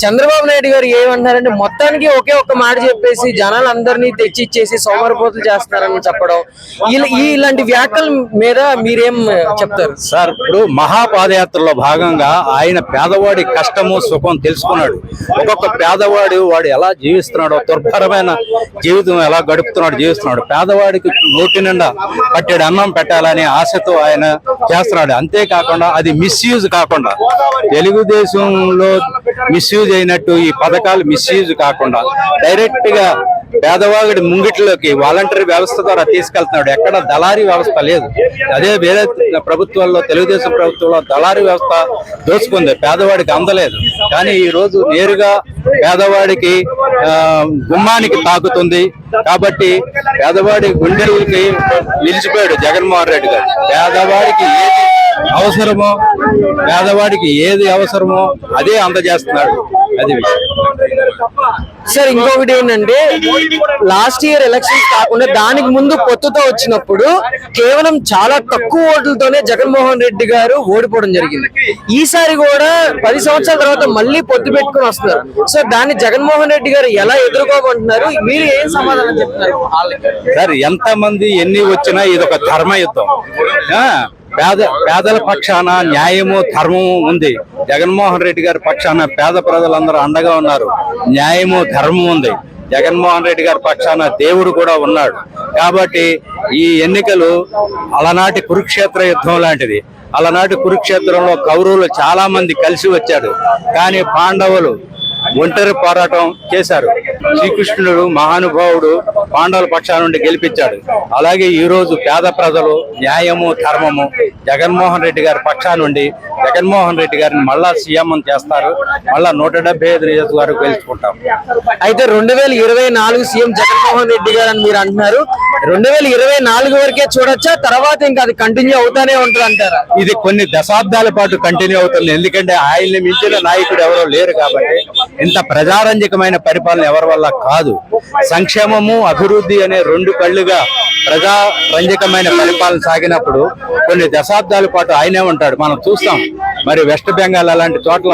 చంద్రబాబు నాయుడు గారు ఏమంటున్నారంటే మొత్తానికి ఒకే ఒక్క మాట చెప్పేసి జనాలందరినీ తెచ్చిచ్చేసి సోమరిపోతులు చేస్తున్నారని చెప్పడం. ఈ ఇలాంటి వ్యాఖ్యల మీద మీరేం చెప్తారు? సార్ ఇప్పుడు మహాపాదయాత్రలో భాగంగా ఆయన పేదవాడి కష్టము సుఖం తెలుసుకున్నాడు. ఒక్కొక్క పేదవాడు వాడు ఎలా జీవిస్తున్నాడో దుర్భరమైన జీవితం ఎలా గడుపుతున్నాడు జీవిస్తున్నాడు. పేదవాడికి నోటి నిండా పట్టెడు అన్నం పెట్టాలని ఆశతో ఆయన చేస్తున్నాడు. అంతేకాకుండా అది మిస్యూజ్ కాకుండా తెలుగుదేశంలో మిస్యూజ్ అయినట్టు ఈ పథకాలు మిస్యూజ్ కాకుండా డైరెక్ట్గా పేదవాడి ముంగిట్లోకి వాలంటరీ వ్యవస్థ ద్వారా తీసుకెళ్తున్నాడు. ఎక్కడ దళారీ వ్యవస్థ లేదు. అదే వేరే ప్రభుత్వాల్లో తెలుగుదేశం ప్రభుత్వంలో దళారీ వ్యవస్థ దోచుకుంది. పేదవాడికి అందలేదు. కానీ ఈ రోజు నేరుగా పేదవాడికి ఆ, గుమ్మానికి తాకుతుంది. కాబట్టి పేదవాడి గుండెలకి నిలిచిపోయాడు జగన్మోహన్ రెడ్డి గారు. పేదవాడికి ఏది అవసరమో పేదవాడికి ఏది అవసరమో అదే అందజేస్తున్నాడు. అది సార్ ఇంకొకటి ఏంటంటే లాస్ట్ ఇయర్ ఎలక్షన్స్ కాకుండా దానికి ముందు పొత్తుతో వచ్చినప్పుడు కేవలం చాలా తక్కువ ఓట్లతోనే జగన్మోహన్ రెడ్డి గారు ఓడిపోవడం జరిగింది. ఈసారి కూడా పది సంవత్సరాల తర్వాత మళ్ళీ పొత్తు పెట్టుకుని వస్తున్నారు. సో దాన్ని జగన్మోహన్ రెడ్డి గారు ఎలా ఎదుర్కోమంటున్నారు? మీరు ఏం సమాధానం చెప్తున్నారు? సార్ ఎంత మంది ఎన్ని వచ్చినా ఇది ఒక ధర్మ యుద్ధం. ఆ, పేద పేదల పక్షాన న్యాయము ధర్మము ఉంది. జగన్మోహన్ రెడ్డి గారి పక్షాన పేద ప్రజలందరూ అండగా ఉన్నారు. న్యాయము ధర్మం ఉంది. జగన్మోహన్ రెడ్డి గారి పక్షాన దేవుడు కూడా ఉన్నాడు. కాబట్టి ఈ ఎన్నికలు అలనాటి కురుక్షేత్ర యుద్ధం లాంటిది. అలనాటి కురుక్షేత్రంలో కౌరవులు చాలా మంది కలిసి వచ్చారు. కానీ పాండవులు ఒంటరి పోరాటం చేశారు. శ్రీకృష్ణుడు మహానుభావుడు పాండవుల పక్షాన నుండి గెలిపించాడు. అలాగే ఈ రోజు పేద ప్రజలు న్యాయము ధర్మము జగన్మోహన్ రెడ్డి గారి పక్షా నుండి జగన్మోహన్ రెడ్డి గారిని మళ్ళా సీఎం చేస్తారు. మళ్ళా నూట డెబ్బై ఐదు నియోజకవర్గం గెలుచుకుంటాం. అయితే రెండు వేల ఇరవై నాలుగు సీఎం జగన్మోహన్ రెడ్డి గారు అని మీరు అంటున్నారు. రెండు వేల ఇరవై నాలుగు వరకే చూడొచ్చా? తర్వాత ఇంకా అది కంటిన్యూ అవుతానే ఉంటుంది అంటారా? ఇది కొన్ని దశాబ్దాల పాటు కంటిన్యూ అవుతుంది. ఎందుకంటే ఆయన్ని మించిన నాయకుడు ఎవరో లేరు కాబట్టి ఇంత ప్రజారంజకమైన పరిపాలన ఎవరి వల్ల కాదు. సంక్షేమము అభివృద్ధి అనే రెండు కళ్ళుగా ప్రజా రంజకమైన పరిపాలన సాగినప్పుడు కొన్ని దశాబ్దాల పాటు ఆయనే ఉంటాడు. మనం చూస్తాం. మరి వెస్ట్ బెంగాల్ అలాంటి చోట్ల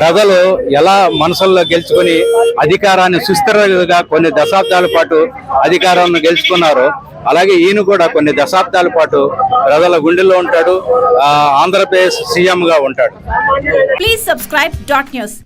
ప్రజలు ఎలా మనసుల్లో గెలుచుకొని అధికారాన్ని సుస్థిరంగా కొన్ని దశాబ్దాల పాటు అధికారాన్ని గెలుచుకున్నారు అలాగే ఈయన కూడా కొన్ని దశాబ్దాల పాటు ప్రజల గుండెల్లో ఉంటాడు. ఆంధ్రప్రదేశ్ సీఎంగా ఉంటాడు. Please subscribe dot news